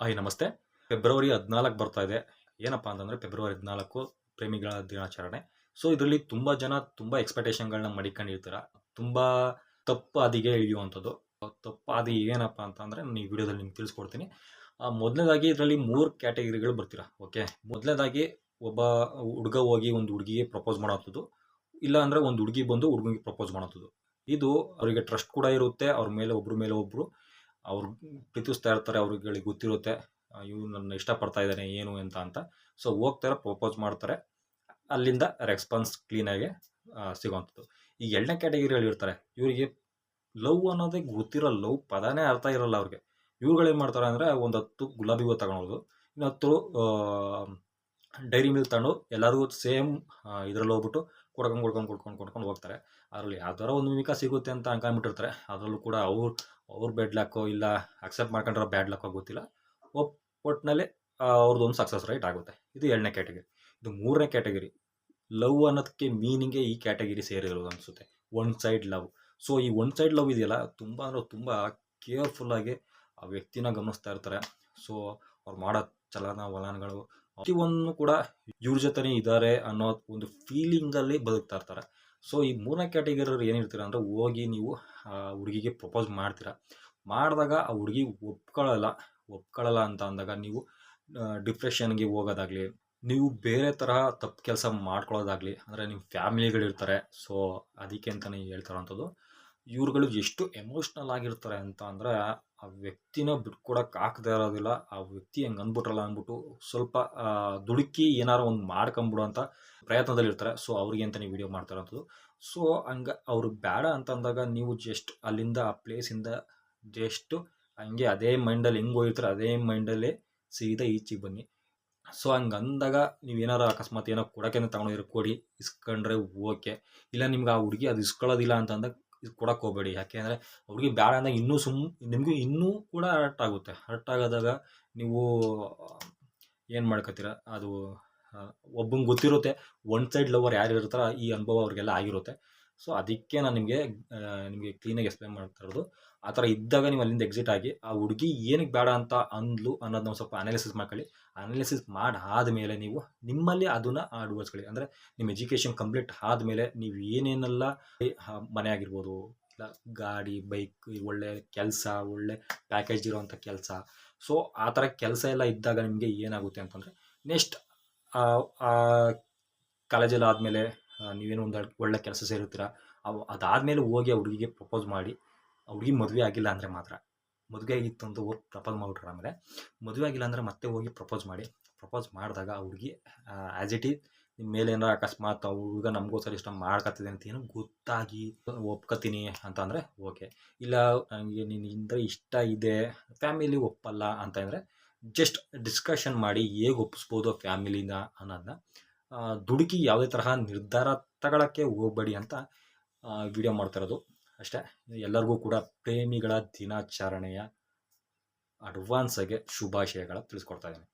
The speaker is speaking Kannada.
ಹಾಯ್, ನಮಸ್ತೆ. ಫೆಬ್ರವರಿ ಹದಿನಾಲ್ಕು ಬರ್ತಾ ಇದೆ. ಏನಪ್ಪ ಅಂತಂದರೆ ಫೆಬ್ರವರಿ ಹದಿನಾಲ್ಕು ಪ್ರೇಮಿಗಳ ದಿನಾಚರಣೆ. ಸೊ ಇದರಲ್ಲಿ ತುಂಬ ಜನ ತುಂಬ ಎಕ್ಸ್ಪೆಕ್ಟೇಷನ್ಗಳನ್ನ ಮಡಿಕೊಂಡಿರ್ತೀರ. ತುಂಬ ತಪ್ಪು ಹಾದಿಗೆ ಇಳಿಯುವಂಥದ್ದು. ತಪ್ಪು ಹಾದಿ ಏನಪ್ಪ ಅಂತಂದರೆ ನಾನು ಈ ವಿಡಿಯೋದಲ್ಲಿ ನಿಮ್ಗೆ ತಿಳಿಸ್ಕೊಡ್ತೀನಿ. ಮೊದಲನೇದಾಗಿ ಇದರಲ್ಲಿ ಮೂರು ಕ್ಯಾಟಗರಿಗಳು ಬರ್ತೀರಾ, ಓಕೆ? ಮೊದಲನೇದಾಗಿ ಒಬ್ಬ ಹುಡುಗ ಹೋಗಿ ಒಂದು ಹುಡುಗಿಗೆ ಪ್ರಪೋಸ್ ಮಾಡೋಂಥದ್ದು. ಇಲ್ಲ ಅಂದರೆ ಒಂದು ಹುಡುಗಿ ಬಂದು ಹುಡುಗಿಗೆ ಪ್ರಪೋಸ್ ಮಾಡೋಂಥದ್ದು. ಇದು ಅವರಿಗೆ ಟ್ರಸ್ಟ್ ಕೂಡ ಇರುತ್ತೆ, ಅವ್ರ ಮೇಲೆ ಒಬ್ಬರು ಮೇಲೆ ಒಬ್ಬರು ಅವ್ರು ಪ್ರೀತಿಸ್ತಾ ಇರ್ತಾರೆ, ಅವ್ರಿಗೆ ಗೊತ್ತಿರುತ್ತೆ ಇವ್ನು ನನ್ನ ಇಷ್ಟಪಡ್ತಾ ಇದ್ದಾನೆ, ಏನು ಅಂತ ಅಂತ. ಸೊ ಹೋಗ್ತಾರೆ ಪ್ರಪೋಸ್ ಮಾಡ್ತಾರೆ. ಅಲ್ಲಿಂದ ರೆಸ್ಪಾನ್ಸ್ ಕ್ಲೀನಾಗಿ ಸಿಗುವಂಥದ್ದು ಈ ಎರಡನೇ ಕ್ಯಾಟಗರಿಯಲ್ಲಿ ಇರ್ತಾರೆ. ಇವರಿಗೆ ಲವ್ ಅನ್ನೋದೇ ಗೊತ್ತಿರೋ ಲವ್ ಪದನೇ ಅರ್ಥ ಇರಲ್ಲ ಅವ್ರಿಗೆ. ಏನು ಮಾಡ್ತಾರೆ ಅಂದರೆ ಒಂದು ಹತ್ತು ಗುಲಾಬಿ ಹೂವು ತಗೊಳೋದು, ಇನ್ನು ಹತ್ತು ಡೈರಿ ಮಿಲ್ಕ್ ತಗೊಂಡು ಎಲ್ಲರಿಗೂ ಸೇಮ್ ಇದರಲ್ಲಿ ಹೋಗ್ಬಿಟ್ಟು ಕೊಡ್ಕೊಂಡು ಕೊಡ್ಕೊಂಡು ಕೊಡ್ಕೊಂಡು ಕೊಡ್ಕೊಂಡು ಹೋಗ್ತಾರೆ. ಅದರಲ್ಲಿ ಯಾವ್ದಾರ ಒಂದು ಮಿಮಿಕ ಸಿಗುತ್ತೆ ಅಂತ ಅನ್ಕೊಂಡ್ಬಿಟ್ಟಿರ್ತಾರೆ ಅದರಲ್ಲೂ ಕೂಡ ಅವ್ರು ಅವ್ರ ಬೆಡ್ ಲಕ್ಕೋ ಇಲ್ಲ ಅಕ್ಸೆಪ್ಟ್ ಮಾಡ್ಕೊಂಡ್ರೆ ಬ್ಯಾಡ್ ಲಕ್ಕೋ ಗೊತ್ತಿಲ್ಲ. ಒಪ್ ಒಟ್ಟಿನಲ್ಲಿ ಅವ್ರದ್ದೊಂದು ಸಕ್ಸಸ್ ರೈಟ್ ಆಗುತ್ತೆ. ಇದು ಎರಡನೇ ಕ್ಯಾಟಗರಿ ಇದು ಮೂರನೇ ಕ್ಯಾಟಗರಿ ಲವ್ ಅನ್ನೋದಕ್ಕೆ ಮೀನಿಂಗೇ ಈ ಕ್ಯಾಟಗರಿ ಸೇರಿರೋದು ಅನಿಸುತ್ತೆ. ಒನ್ ಸೈಡ್ ಲವ್ ಸೊ ಈ ಒನ್ ಸೈಡ್ ಲವ್ ಇದೆಯಲ್ಲ, ತುಂಬ ಅಂದರೆ ತುಂಬ ಕೇರ್ಫುಲ್ಲಾಗಿ ಆ ವ್ಯಕ್ತಿನ ಗಮನಿಸ್ತಾ ಇರ್ತಾರೆ. ಸೊ ಅವ್ರು ಮಾಡೋ ಚಲನ, ವಲನಗಳು ಪ್ರತಿಯೊಂದು ಕೂಡ ಇವ್ರ ಜೊತೆನೇ ಇದ್ದಾರೆ ಅನ್ನೋ ಒಂದು ಫೀಲಿಂಗಲ್ಲಿ ಬದುಕ್ತಾ ಇರ್ತಾರೆ. ಸೊ ಈ ಮೂರನೇ ಕ್ಯಾಟಗರಿ ಏನಿರ್ತೀರ ಅಂದರೆ ಹೋಗಿ ನೀವು, ಆ, ಹುಡುಗಿಗೆ ಪ್ರಪೋಸ್ ಮಾಡ್ತೀರ. ಮಾಡಿದಾಗ ಆ ಹುಡುಗಿ ಒಪ್ಕೊಳ್ಳಲ್ಲ ಒಪ್ಕೊಳ್ಳಲ್ಲ ಅಂತ ಅಂದಾಗ ನೀವು ಡಿಪ್ರೆಷನ್ಗೆ ಹೋಗೋದಾಗಲಿ, ನೀವು ಬೇರೆ ತರಹ ತಪ್ಪು ಕೆಲಸ ಮಾಡ್ಕೊಳ್ಳೋದಾಗಲಿ ಅಂದರೆ ನಿಮ್ಮ ಫ್ಯಾಮಿಲಿಗಳಿರ್ತಾರೆ ಸೊ ಅದಕ್ಕೆ ಅಂತಲೇ ಹೇಳ್ತಾರಂಥದ್ದು ಇವ್ರುಗಳು ಎಷ್ಟು ಎಮೋಷ್ನಲ್ ಆಗಿರ್ತಾರೆ ಅಂತ ಅಂದರೆ ಆ ವ್ಯಕ್ತಿನ ಬಿಟ್ಕೊಡಕ್ಕೆ ಇರೋದಿಲ್ಲ. ಆ ವ್ಯಕ್ತಿ ಹೆಂಗೆ ಅಂದ್ಬಿಟ್ರಲ್ಲ ಅಂದ್ಬಿಟ್ಟು ಸ್ವಲ್ಪ ದುಡುಕಿ ಏನಾರು ಒಂದು ಮಾಡ್ಕೊಂಬಿಡು ಅಂತ ಪ್ರಯತ್ನದಲ್ಲಿರ್ತಾರೆ ಸೊ ಅವ್ರಿಗೆ ಅಂತ ನೀವು ವಿಡಿಯೋ ಮಾಡ್ತಾ ಸೊ ಹಂಗೆ ಅವ್ರು ಬೇಡ ಅಂತ ಅಂದಾಗ ನೀವು ಜಸ್ಟ್ ಅಲ್ಲಿಂದ ಆ ಪ್ಲೇಸಿಂದ ಜಸ್ಟು ಹಂಗೆ ಅದೇ ಮೈಂಡಲ್ಲಿ ಹೆಂಗೆ ಹೋಗಿರ್ತಾರೆ ಅದೇ ಮೈಂಡಲ್ಲೇ ಸೀದಾ ಈಚೆಗೆ ಬನ್ನಿ. ಸೊ ಹಂಗೆ ಅಂದಾಗ ನೀವು ಏನಾರು ಅಕಸ್ಮಾತ್ ಏನೋ ಕೊಡೋಕೆ ತಗೊಂಡಿರೋ ಕೊಡಿ. ಇಸ್ಕೊಂಡ್ರೆ ಓಕೆ. ಇಲ್ಲ ನಿಮ್ಗೆ ಆ ಹುಡುಗಿ ಅದು ಇಸ್ಕೊಳ್ಳೋದಿಲ್ಲ ಅಂತ ಅಂದಾಗ ಇದು ಕೊಡಕ್ಕೆ ಹೋಗಬೇಡಿ. ಯಾಕೆ ಅಂದರೆ ಹುಡುಗಿ ಬೇಡ ಅಂದಾಗ ಇನ್ನೂ ಸುಮ್, ನಿಮಗೂ ಇನ್ನೂ ಕೂಡ ಹರ್ಟ್ ಆಗುತ್ತೆ. ಹರ್ಟ್ ಆಗೋದಾಗ ನೀವು, ಏನು ಮಾಡ್ಕೋತೀರ ಅದು ಒಬ್ಬಂಗೆ ಗೊತ್ತಿರುತ್ತೆ ಒನ್ ಸೈಡ್ ಲವರ್ ಯಾರು ಇರ್ತಾರೋ ಈ ಅನುಭವ ಅವ್ರಿಗೆಲ್ಲ ಆಗಿರುತ್ತೆ. ಸೊ ಅದಕ್ಕೆ ನಾನು ನಿಮಗೆ ನಿಮಗೆ ಕ್ಲೀನಾಗಿ ಎಕ್ಸ್ಪ್ಲೈನ್ ಮಾಡ್ತಾ ಇರೋದು. ಆ ಥರ ಇದ್ದಾಗ ನೀವು ಅಲ್ಲಿಂದ ಎಕ್ಸಿಟ್ ಆಗಿ, ಆ ಹುಡುಗಿ ಏನಕ್ಕೆ ಬೇಡ ಅಂತ ಅಂದ್ಲು ಅನ್ನೋದನ್ನ ಒಂದು ಸ್ವಲ್ಪ ಅನಾಲಿಸಿಸ್ ಮಾಡ್ಕೊಳ್ಳಿ. ಅನಾಲಿಸಿಸ್ ಮಾಡಿ ಆದಮೇಲೆ ನೀವು ನಿಮ್ಮಲ್ಲಿ ಅದನ್ನು ಅಳವಡಿಸ್ಕೊಳ್ಳಿ ಅಂದರೆ ನಿಮ್ಮ ಎಜುಕೇಷನ್ ಕಂಪ್ಲೀಟ್ ಆದಮೇಲೆ ನೀವು ಏನೇನೆಲ್ಲ ಮನೆ ಆಗಿರ್ಬೋದು, ಇಲ್ಲ ಗಾಡಿ ಬೈಕ್ ಒಳ್ಳೆ ಕೆಲಸ, ಒಳ್ಳೆ ಪ್ಯಾಕೇಜ್ ಇರೋವಂಥ ಕೆಲಸ. ಸೊ ಆ ಥರ ಕೆಲಸ ಎಲ್ಲ ಇದ್ದಾಗ ನಿಮಗೆ ಏನಾಗುತ್ತೆ ಅಂತಂದರೆ ನೆಕ್ಸ್ಟ್ ಕಾಲೇಜಲ್ಲಿ ಆದಮೇಲೆ ನೀವೇನೋ ಒಂದು ಒಳ್ಳೆ ಕೆಲಸ ಸೇರುತ್ತೀರ ಅವು ಅದಾದಮೇಲೆ ಹೋಗಿ ಆ ಹುಡುಗಿಗೆ ಪ್ರಪೋಸ್ ಮಾಡಿ. ಆ ಹುಡುಗಿ ಮದುವೆ ಆಗಿಲ್ಲ ಅಂದರೆ ಮಾತ್ರ. ಮದುವೆ ಆಗಿತ್ತು ಅಂತ ಹೋಗಿ ಪ್ರಪೋಸ್ ಮಾಡಿಬಿಟ್ರೆ ಆಮೇಲೆ. ಮದುವೆ ಆಗಿಲ್ಲ ಅಂದರೆ ಮತ್ತೆ ಹೋಗಿ ಪ್ರಪೋಸ್ ಮಾಡಿ. ಪ್ರಪೋಸ್ ಮಾಡಿದಾಗ ಆ ಹುಡುಗಿ ಆ್ಯಸ್ ಇಟ್ ಈಸ್ ನಿಮ್ಮ ಮೇಲೆ ಏನಾರ ಅಕಸ್ಮಾತ್ ಆ ಹುಡುಗ ನಮಗೋಸ್ಕರ ಇಷ್ಟ ಮಾಡ್ಕತ್ತಿದೆ ಅಂತ ಏನು ಗೊತ್ತಾಗಿ ಒಪ್ಕೋತೀನಿ ಅಂತ ಅಂದರೆ ಓಕೆ ಇಲ್ಲ ನನಗೆ ನಿನ್ನಿಂದ ಇಷ್ಟ ಇದೆ ಫ್ಯಾಮಿಲಿ ಒಪ್ಪಲ್ಲ ಅಂತಂದರೆ ಜಸ್ಟ್ ಡಿಸ್ಕಷನ್ ಮಾಡಿ ಹೇಗೆ ಒಪ್ಪಿಸ್ಬೋದು ಫ್ಯಾಮಿಲಿನ ಅನ್ನೋದನ್ನ ದುಡುಕಿ ಯಾವುದೇ ತರಹ ನಿರ್ಧಾರ ತಗೊಳ್ಳೋಕ್ಕೆ ಹೋಗಬೇಡಿ ಅಂತ ವಿಡಿಯೋ ಮಾಡ್ತಿರೋದು. ಅಷ್ಟೇ, ಎಲ್ಲರಿಗೂ ಕೂಡ ಪ್ರೇಮಿಗಳ ದಿನಾಚರಣೆಯ ಅಡ್ವಾನ್ಸಾಗೆ ಶುಭಾಶಯಗಳ ತಿಳಿಸ್ಕೊಡ್ತಾ ಇದ್ದೀನಿ.